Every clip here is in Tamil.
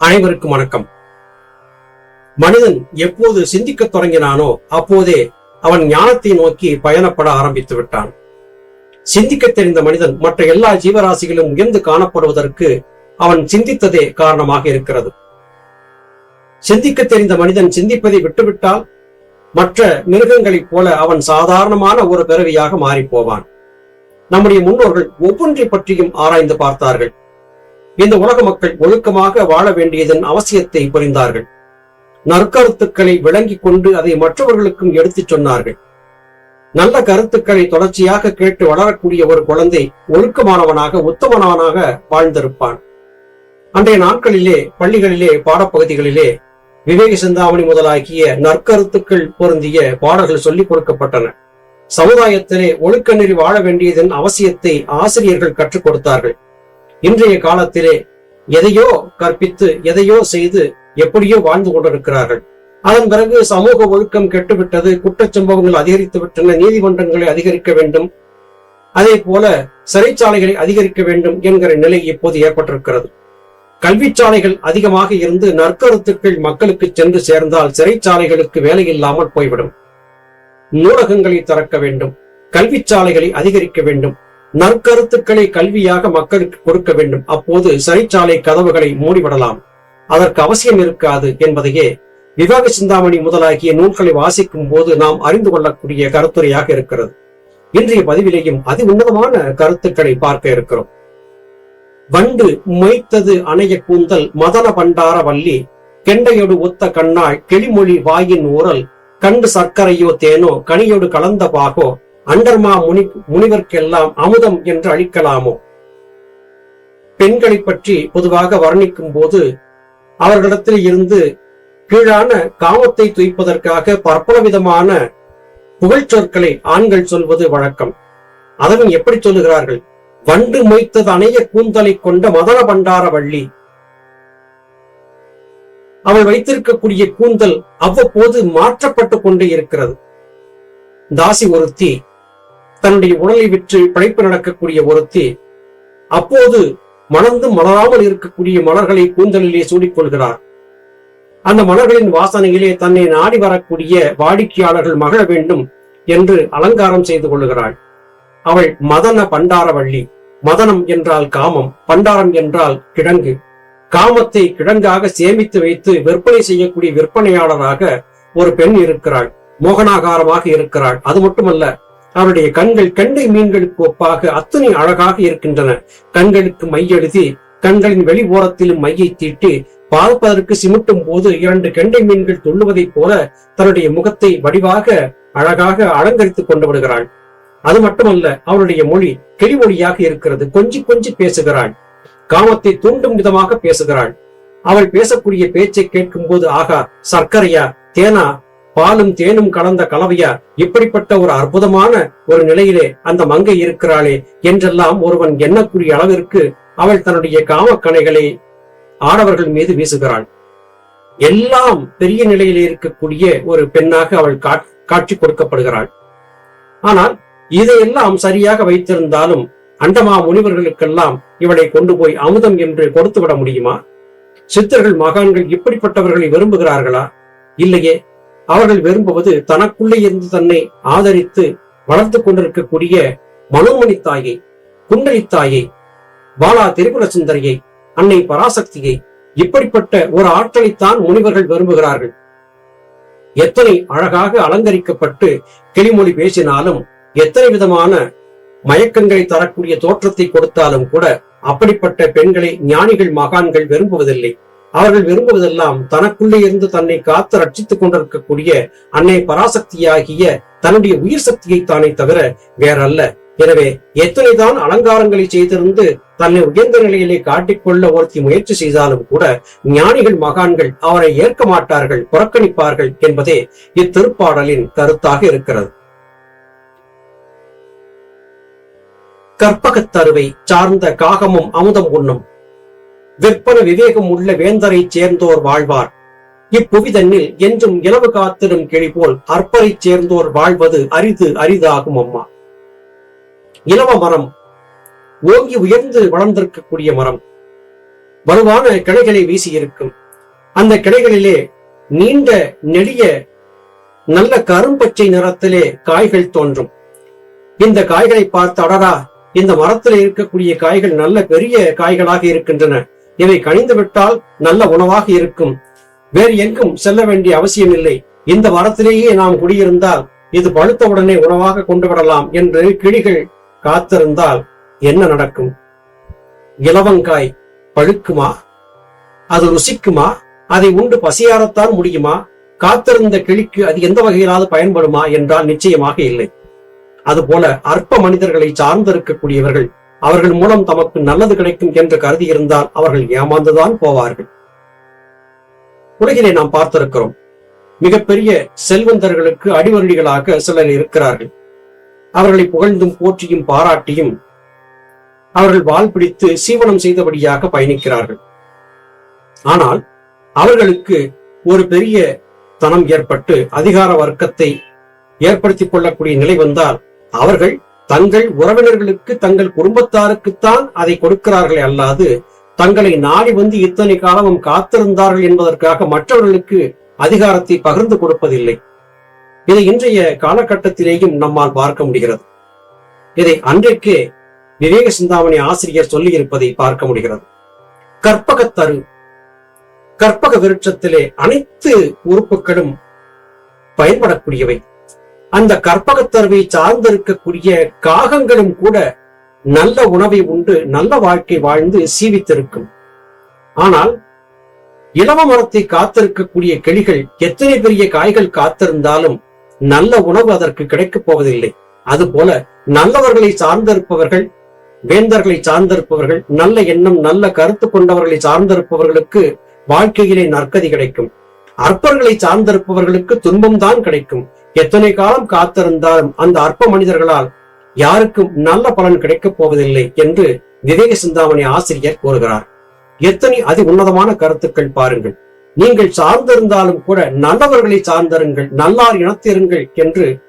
அனைவருக்கும் வணக்கம். மனிதன் எப்போது சிந்திக்கத் தொடங்கினானோ அப்போதே அவன் ஞானத்தை நோக்கி பயணப்பட ஆரம்பித்து விட்டான். சிந்திக்கத் தெரிந்த மனிதன் மற்ற எல்லா ஜீவராசிகளும் உயர்ந்து காணப்படுவதற்கு அவன் சிந்தித்ததே காரணமாக இருக்கிறது. சிந்திக்கத் தெரிந்த மனிதன் சிந்திப்பதை விட்டுவிட்டால் மற்ற மிருகங்களைப் போல அவன் சாதாரணமான ஒரு பிறவியாக மாறிப் போவான். நம்முடைய முன்னோர்கள் ஒவ்வொன்றை பற்றியும் ஆராய்ந்து பார்த்தார்கள். இந்த உலக மக்கள் ஒழுக்கமாக வாழ வேண்டியதன் அவசியத்தை புரிந்தார்கள். நற்கருத்துக்களை விளங்கிக் கொண்டு அதை மற்றவர்களுக்கும் எடுத்துச் சொன்னார்கள். நல்ல கருத்துக்களை தொடர்ச்சியாக கேட்டு வளரக்கூடிய ஒரு குழந்தை ஒழுக்கமானவனாக உத்தமனவனாக வாழ்ந்திருப்பான். அன்றைய நாட்களிலே பள்ளிகளிலே பாடப்பகுதிகளிலே விவேக சிந்தாமணி முதலாகிய நற்கருத்துக்கள் பொருந்திய பாடல்கள் சொல்லிக் கொடுக்கப்பட்டன. சமுதாயத்திலே ஒழுக்க நெறி வாழ வேண்டியதன் அவசியத்தை ஆசிரியர்கள் கற்றுக் கொடுத்தார்கள். இன்றைய காலத்திலே எதையோ கற்பித்து எதையோ செய்து எப்படியோ வாழ்ந்து கொண்டிருக்கிறார்கள். அதன் பிறகு சமூக ஒழுக்கம் கெட்டுவிட்டது குற்றச்சம்பவங்கள் அதிகரித்து விட்டன நீதிமன்றங்களை அதிகரிக்க வேண்டும் அதே போல சிறைச்சாலைகளை அதிகரிக்க வேண்டும் என்கிற நிலை இப்போது ஏற்பட்டிருக்கிறது. கல்விச்சாலைகள் அதிகமாக இருந்து நற்கருத்துக்கள் மக்களுக்கு சென்று சேர்ந்தால் சிறைச்சாலைகளுக்கு வேலை இல்லாமல் போய்விடும். நூலகங்களை திறக்க வேண்டும் கல்விச்சாலைகளை அதிகரிக்க வேண்டும் நற்கருத்துக்களை கல்வியாக மக்களுக்கு கொடுக்க வேண்டும். அப்போது சிறைச்சாலை கதவுகளை மூடிவிடலாம். அதற்கு அவசியம் இருக்காது என்பதையே விவாக சிந்தாமணி முதலாகிய நூல்களை வாசிக்கும் போது நாம் அறிந்து கொள்ளக்கூடிய கருத்துரையாக இருக்கிறது. இன்றைய பதிவிலேயும் அதி உன்னதமான கருத்துக்களை பார்க்க இருக்கிறோம். வண்டு மொய்த்தது அணைய கூந்தல் மதன பண்டார வள்ளி கெண்டையொடு ஒத்த கண்ணாள் கிளிமொழி வாயின் ஊரல் கண்டு சர்க்கரையோ தேனோ கனியோடு கலந்த பாகோ அண்டர்மா முனி முனிவர்க்கெல்லாம் அமுதம் என்று அழிக்கலாமோ? பெண்களை பற்றி பொதுவாக வர்ணிக்கும் போது அவர்களிடத்தில் இருந்து கீழான காமத்தை துய்ப்பதற்காக பற்பல விதமான புகழ்ச்சொற்களை ஆண்கள் சொல்வது வழக்கம். அதனும் எப்படி சொல்லுகிறார்கள்? வண்டு மொய்த்தது அணைய கூந்தலை கொண்ட மதன பண்டார வள்ளி. அவள் வைத்திருக்கக்கூடிய கூந்தல் அவ்வப்போது மாற்றப்பட்டு கொண்டே இருக்கிறது. தாசி ஒருத்தி தன்னுடைய உடலை விற்று பிழைப்பு நடக்கக்கூடிய ஒருத்தி அப்போது மணந்து மலராமல் இருக்கக்கூடிய மலர்களை கூந்தலிலே சூடிக்கொள்கிறார். அந்த மலர்களின் வாசனையிலே தன்னை நாடி வரக்கூடிய வாடிக்கையாளர்கள் மகிழ வேண்டும் என்று அலங்காரம் செய்து கொள்ளுகிறாள். அவள் மதன பண்டாரவள்ளி மதனம் என்றால் காமம் பண்டாரம் என்றால் கிழங்கு காமத்தை கிழங்காக சேமித்து வைத்து விற்பனை செய்யக்கூடிய விற்பனையாளராக ஒரு பெண் இருக்கிறாள். மோகனாகாரமாக இருக்கிறாள். அது மட்டுமல்ல அவருடைய கண்கள் கெண்டை மீன்களுக்கு ஒப்பாக அத்தனை அழகாக இருக்கின்றன. கண்களுக்கு மை எழுதி கண்களின் வெளி ஓரத்திலும் மையை தீட்டி பார்ப்பதற்கு சிமிட்டும் போது இரண்டு கெண்டை மீன்கள் துள்ளுவதைப் போல தன்னுடைய முகத்தை வடிவாக அழகாக அலங்கரித்துக் கொண்டு விடுகிறாள் அது மட்டுமல்ல அவளுடைய மொழி கிளிமொழியாக இருக்கிறது. கொஞ்சி கொஞ்சி பேசுகிறாள். காமத்தை தூண்டும் விதமாக பேசுகிறாள். அவள் பேசக்கூடிய பேச்சை கேட்கும் போது ஆகா சர்க்கரையா தேனா பாலும் தேனும் கலந்த கலவையா இப்படிப்பட்ட ஒரு அற்புதமான ஒரு நிலையிலே அந்த மங்கை இருக்கிறாளே என்றெல்லாம் ஒருவன் எண்ணக்கூடிய அளவிற்கு அவள் தன்னுடைய காமக்கணைகளை ஆடவர்கள் மீது வீசுகிறாள். எல்லாம் பெரிய நிலையிலே இருக்கக்கூடிய ஒரு பெண்ணாக அவள் காட்சி கொடுக்கப்படுகிறாள். ஆனால் இதையெல்லாம் சரியாக வைத்திருந்தாலும் அண்டமா முனிவர்களுக்கெல்லாம் இவளை கொண்டு போய் அமுதம் என்று கொடுத்து விட முடியுமா? சித்தர்கள் மகான்கள் இப்படிப்பட்டவர்களை விரும்புகிறார்களா? இல்லையே. அவர்கள் விரும்புவது தனக்குள்ளே இருந்து தன்னை ஆதரித்து வளர்த்து கொண்டிருக்கக்கூடிய மனோமணி தாயை குண்டலி தாயை பாலா திரிபுர சுந்தரியை அன்னை பராசக்தியை இப்படிப்பட்ட ஒரு ஆற்றலைத்தான் முனிவர்கள் விரும்புகிறார்கள். எத்தனை அழகாக அலங்கரிக்கப்பட்டு கிளிமொழி பேசினாலும் எத்தனை விதமான மயக்கங்களை தரக்கூடிய தோற்றத்தை கொடுத்தாலும் கூட அப்படிப்பட்ட பெண்களை ஞானிகள் மகான்கள் விரும்புவதில்லை. அவர்கள் விரும்புவதெல்லாம் தனக்குள்ளே இருந்து தன்னை காத்து ரட்சித்துக் கொண்டிருக்கக்கூடிய அன்னை பராசக்தியாகிய தன்னுடைய உயிர் சக்தியை தானே தவிர வேறல்ல. எனவே எத்தனைதான் அலங்காரங்களை செய்திருந்து தன்னை உயர்ந்த நிலையிலே காட்டிக்கொள்ள ஒருத்தி முயற்சி செய்தாலும் கூட ஞானிகள் மகான்கள் அவரை ஏற்க மாட்டார்கள் புறக்கணிப்பார்கள் என்பதே இத்திருப்பாடலின் கருத்தாக இருக்கிறது. கற்பகத்தருவை சார்ந்த காகமும் அமுதம் உண்ணும். விற்பன விவேகம் உள்ள வேந்தரை சேர்ந்தோர் வாழ்வார். இப்புவிதன்னில் என்றும் இளவு காத்திடும் கிளி போல் அற்பரை சேர்ந்தோர் வாழ்வது அரிது அரிதாகும் அம்மா. இலவ மரம் ஓங்கி உயர்ந்து வளர்ந்திருக்கக்கூடிய மரம். வலுவான கிளைகளை வீசி இருக்கும் அந்த கிளைகளிலே நீண்ட நெடிய நல்ல கரும்பச்சை நிறத்திலே காய்கள் தோன்றும். இந்த காய்களை பார்த்து அடரா இந்த மரத்தில் இருக்கக்கூடிய காய்கள் நல்ல பெரிய காய்களாக இருக்கின்றன. இவை கனிந்து விட்டால் நல்ல உணவாக இருக்கும். வேறு எங்கும் செல்ல வேண்டிய அவசியம் இல்லை இந்த மரத்திலேயே நாம் குடியிருந்தால் இது பழுத்தவுடனே உணவாக கொண்டு விடலாம் என்று கிளிகள் காத்திருந்தால் என்ன நடக்கும்? இலவங்காய் பழுக்குமா? அது ருசிக்குமா? அதை உண்டு பசியாரத்தான் முடியுமா? காத்திருந்த கிளிக்கு அது எந்த வகையிலாவது பயன்படுமா? என்றால் நிச்சயமாக இல்லை. அதுபோல அற்ப மனிதர்களை சார்ந்திருக்கக்கூடியவர்கள் அவர்கள் மூலம் தமக்கு நல்லது கிடைக்கும் என்று கருதி இருந்தால் அவர்கள் ஏமாந்துதான் போவார்கள். உலகிலே நாம் பார்த்திருக்கிறோம். மிகப்பெரிய செல்வந்தர்களுக்கு அடிவருடிகளாக சிலர் இருக்கிறார்கள். அவர்களை புகழ்ந்தும் போற்றியும் பாராட்டியும் அவர்கள் வால் பிடித்து சீவனம் செய்தபடியாக பயணிக்கிறார்கள். ஆனால் அவர்களுக்கு ஒரு பெரிய தனம் ஏற்பட்டு அதிகார வர்க்கத்தை ஏற்படுத்திக் கொள்ளக்கூடிய நிலை வந்தால் அவர்கள் தங்கள் உறவினர்களுக்கு தங்கள் குடும்பத்தாருக்குத்தான் அதை கொடுக்கிறார்களே அல்லாது தங்களை நாடி வந்து இத்தனை காலமும் காத்திருந்தார்கள் என்பதற்காக மற்றவர்களுக்கு அதிகாரத்தை பகிர்ந்து கொடுப்பதில்லை. இதை இன்றைய காலகட்டத்திலேயும் நம்மால் பார்க்க முடிகிறது. இதை அன்றைக்கே விவேக சிந்தாமணி ஆசிரியர் சொல்லி இருப்பதை பார்க்க முடிகிறது. கற்பகத்தரு கற்பக விருட்சத்திலே அனைத்து உறுப்புகளும் பயன்படக்கூடியவை. அந்த கற்பகத்தருவை சார்ந்திருக்கக்கூடிய காகங்களும் கூட நல்ல உணவை உண்டு நல்ல வாழ்க்கை வாழ்ந்து சீவித்திருக்கும். ஆனால் இளவ மரத்தை காத்திருக்கக்கூடிய கிளிகள் எத்தனை பெரிய காய்கள் காத்திருந்தாலும் நல்ல உணவு அதற்கு கிடைக்கப் போவதில்லை. அதுபோல நல்லவர்களை சார்ந்திருப்பவர்கள் வேந்தர்களை சார்ந்திருப்பவர்கள் நல்ல எண்ணம் நல்ல கருத்து கொண்டவர்களை சார்ந்திருப்பவர்களுக்கு வாழ்க்கையிலே நற்கதி கிடைக்கும். அற்பர்களை சார்ந்திருப்பவர்களுக்கு துன்பம் தான் கிடைக்கும். எத்தனை காலம் காத்திருந்தாலும் அந்த அற்ப மனிதர்களால் யாருக்கும் நல்ல பலன் கிடைக்கப் போவதில்லை என்று விவேக சிந்தாமணி ஆசிரியர் கூறுகிறார். எத்தனை அதி உன்னதமான கருத்துக்கள் பாருங்கள். நீங்கள் சார்ந்திருந்தாலும் கூட நல்லவர்களை சார்ந்திருங்கள் நல்லார் இனத்திருங்கள் என்று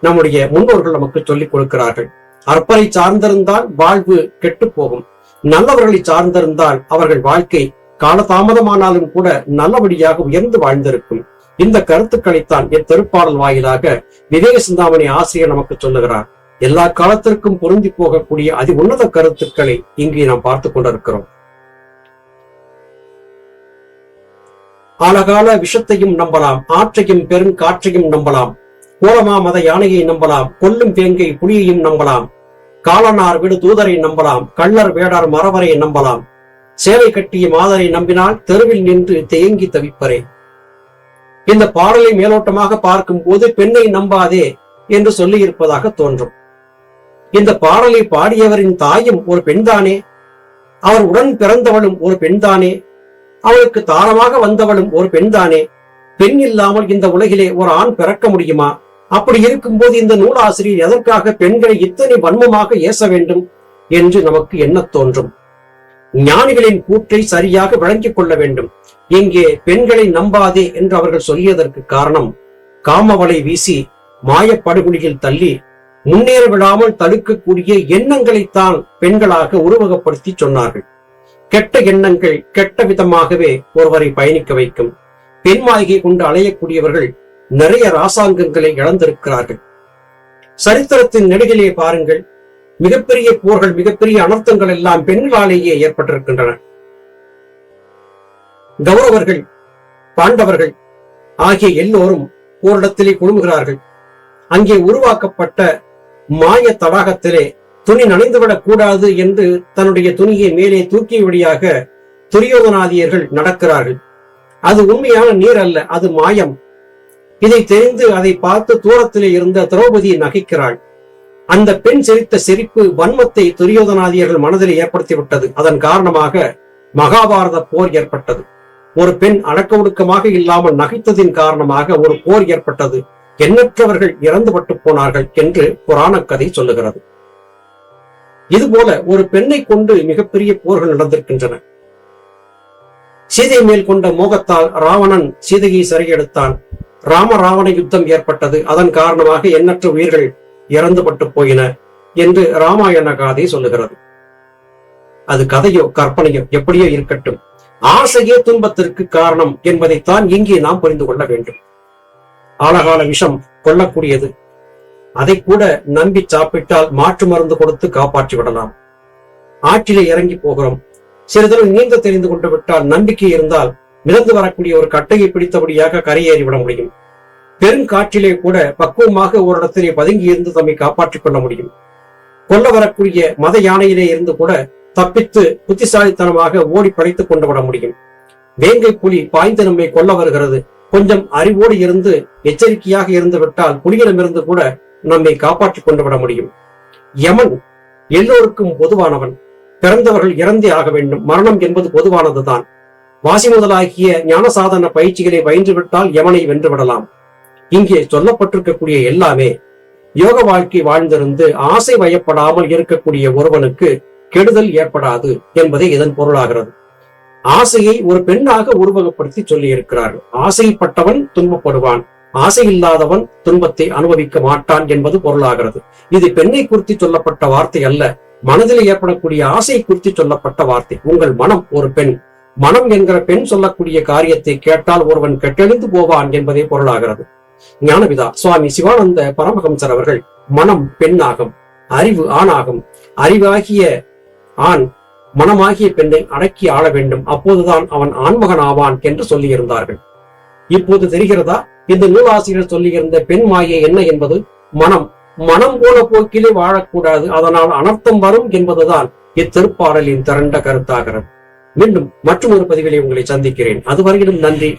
நம்முடைய முன்னோர்கள் நமக்கு சொல்லிக் கொடுக்கிறார்கள். அற்பரை சார்ந்திருந்தால் வாழ்வு கெட்டு போகும். நல்லவர்களை சார்ந்திருந்தால் அவர்கள் வாழ்க்கை காலதாமதமானாலும் கூட நல்லபடியாக உயர்ந்து வாழ்ந்திருக்கும். இந்த கருத்துக்களைத்தான் இத்திருப்பாடல் வாயிலாக விவேக சிந்தாமணி ஆசிரியர் நமக்கு சொல்லுகிறார். எல்லா காலத்திற்கும் பொருந்தி போகக்கூடிய அதி உன்னத கருத்துக்களை இங்கே நாம் பார்த்து கொண்டிருக்கிறோம். ஆலகால விஷத்தையும் நம்பலாம் ஆற்றையும் பெரும் காற்றையும் நம்பலாம் கோலமா மத யானையை நம்பலாம் கொல்லும் தேங்கை புலியையும் நம்பலாம் காலனார் விடு தூதரை நம்பலாம் கள்ளர் வேடார் மரவரை நம்பலாம் சேலை கட்டிய மாதரை நம்பினால் தெருவில் நின்று தேங்கி தவிப்பரே. இந்த பாடலை மேலோட்டமாக பார்க்கும் போது பெண்ணை நம்பாதே என்று சொல்லி இருப்பதாக தோன்றும். இந்த பாடலை பாடியவரின் தாயும் ஒரு பெண்தானே? அவர் உடன் பிறந்தவளும் ஒரு பெண்தானே? அவளுக்கு தாரமாக வந்தவளும் ஒரு பெண்தானே? பெண் இல்லாமல் இந்த உலகிலே ஒரு ஆண் பிறக்க முடியுமா? அப்படி இருக்கும்போது இந்த நூலாசிரியர் எதற்காக பெண்களை இத்தனை வன்மமாக ஏச வேண்டும் என்று நமக்கு எண்ணத் தோன்றும். ஞானிகளின் கூற்றை சரியாக விளங்கிக் கொள்ள வேண்டும். இங்கே பெண்களை நம்பாதே என்று அவர்கள் சொல்லியதற்கு காரணம் காமவலை வீசி மாயப்படுகொலியில் தள்ளி முன்னேற விடாமல் தடுக்கக்கூடிய எண்ணங்களைத்தான் பெண்களாக உருவகப்படுத்தி சொன்னார்கள். கெட்ட எண்ணங்கள் கெட்ட விதமாகவே ஒருவரை பயணிக்க வைக்கும். பெண் மாளிகை கொண்டு அலையக்கூடியவர்கள் நிறைய ராசாங்கங்களை இழந்திருக்கிறார்கள். சரித்திரத்தின் நெடுகிலே பாருங்கள் மிகப்பெரிய போர்கள் மிகப்பெரிய அனர்த்தங்கள் எல்லாம் பெண்களாலேயே ஏற்பட்டிருக்கின்றன. கௌரவர்கள் பாண்டவர்கள் ஆகிய எல்லோரும் ஓரிடத்திலே குழுமுகிறார்கள். அங்கே உருவாக்கப்பட்ட மாய தடாகத்திலே துணி நனைந்துவிடக் கூடாது என்று தன்னுடைய துணியை மேலே தூக்கியபடியாக துரியோதனாதியர்கள் நடக்கிறார்கள். அது உண்மையான நீர் அல்ல அது மாயம். இதை தெரிந்து அதை பார்த்து தூரத்திலே இருந்த திரௌபதி நகைக்கிறாள். அந்த பெண் சிரித்த சிரிப்பு வன்மத்தை துரியோதனாதியர்கள் மனதில் ஏற்படுத்திவிட்டது. அதன் காரணமாக மகாபாரத போர் ஏற்பட்டது. ஒரு பெண் அடக்க ஒடுக்கமாக இல்லாமல் நகைத்ததின் காரணமாக ஒரு போர் ஏற்பட்டது. எண்ணற்றவர்கள் இறந்துபட்டு போனார்கள் என்று புராண கதை சொல்லுகிறது. இதுபோல ஒரு பெண்ணை கொண்டு மிகப்பெரிய போர்கள் நடந்திருக்கின்றன. சீதை மேல் கொண்ட மோகத்தால் ராவணன் சீதையை சிறையெடுத்தான். ராம ராவண யுத்தம் ஏற்பட்டது. அதன் காரணமாக எண்ணற்ற உயிர்கள் இறந்துபட்டு போயின என்று ராமாயண காதை சொல்லுகிறது. அது கதையோ கற்பனையோ எப்படியோ இருக்கட்டும். ஆசையே துன்பத்திற்கு காரணம் என்பதைத்தான் இங்கே நாம் புரிந்து கொள்ள வேண்டும். ஆழகால விஷம் கொல்லக்கூடியது. அதை கூட நம்பி சாப்பிட்டால் மாற்று மருந்து கொடுத்து காப்பாற்றி விடலாம். ஆற்றிலே இறங்கி போகிறோம். சிறிதளவு நீந்த தெரிந்து கொண்டு விட்டால் நம்பிக்கை இருந்தால் மிதந்து வரக்கூடிய ஒரு கட்டையை பிடித்தபடியாக கரையேறி விட முடியும். பெருங்காற்றிலே கூட பக்குவமாக ஒரு இடத்திலே பதுங்கி இருந்து தம்மை காப்பாற்றிக் கொள்ள முடியும். கொல்ல வரக்கூடிய மத யானையிலே இருந்து கூட தப்பித்து புத்திசாலித்தனமாக ஓடி படைத்துக் கொண்டு விட முடியும். வேங்கை புலி பாய்ந்து நம்மை கொல்ல வருகிறது. கொஞ்சம் அறிவோடு இருந்து எச்சரிக்கையாக இருந்து விட்டால் புலியிடமிருந்து கூட நம்மை காப்பாற்றிக் கொண்டு விட முடியும். யமன் எல்லோருக்கும் பொதுவானவன். பிறந்தவர்கள் இறந்தே ஆக வேண்டும். மரணம் என்பது பொதுவானதுதான். வாசி முதலாகிய ஞான சாதன பயிற்சிகளை பயின்று விட்டால் யமனை வென்று விடலாம். இங்கே சொல்லப்பட்டிருக்கக்கூடிய எல்லாமே யோக வாழ்க்கை வாழ்ந்திருந்து ஆசை வயப்படாமல் இருக்கக்கூடிய ஒருவனுக்கு கெடுதல் ஏற்படாது என்பதே இதன் பொருளாகிறது. ஆசையை ஒரு பெண்ணாக உருவகப்படுத்தி சொல்லி இருக்கிறார்கள் ஆசைப்பட்டவன் துன்பப்படுவான். ஆசை இல்லாதவன் துன்பத்தை அனுபவிக்க மாட்டான் என்பது பொருளாகிறது. இது பெண்ணை குறித்து சொல்லப்பட்ட வார்த்தை அல்ல. மனதில் ஏற்படக்கூடிய ஆசை குறித்து சொல்லப்பட்ட வார்த்தை. உங்கள் மனம் ஒரு பெண். மனம் என்கிற பெண் சொல்லக்கூடிய காரியத்தை கேட்டால் ஒருவன் கெட்டெழுந்து போவான் என்பதே பொருளாகிறது. ஞானபிதா. சுவாமி சிவானந்த பரமஹம்சர் அவர்கள் மனம் பெண்ணாகும் அறிவு ஆணாகும். அறிவாகிய ஆண் மனமாகிய பெண்ணை அடக்கி ஆள வேண்டும். அப்போதுதான் அவன் ஆண்மகன் ஆவான் என்று சொல்லியிருந்தார்கள். இப்போது தெரிகிறதா? இந்த நூலாசிரியர் சொல்லியிருந்த பெண் மாயை என்ன என்பது? மனம். மனம் போல போக்கிலே வாழக்கூடாது. அதனால் அனர்த்தம் வரும் என்பதுதான் இத்திருப்பாடலின் திரண்ட கருத்தாகிறது. மீண்டும் மற்றொரு பதிவிலே உங்களை சந்திக்கிறேன். அதுவரையிலும் நன்றி.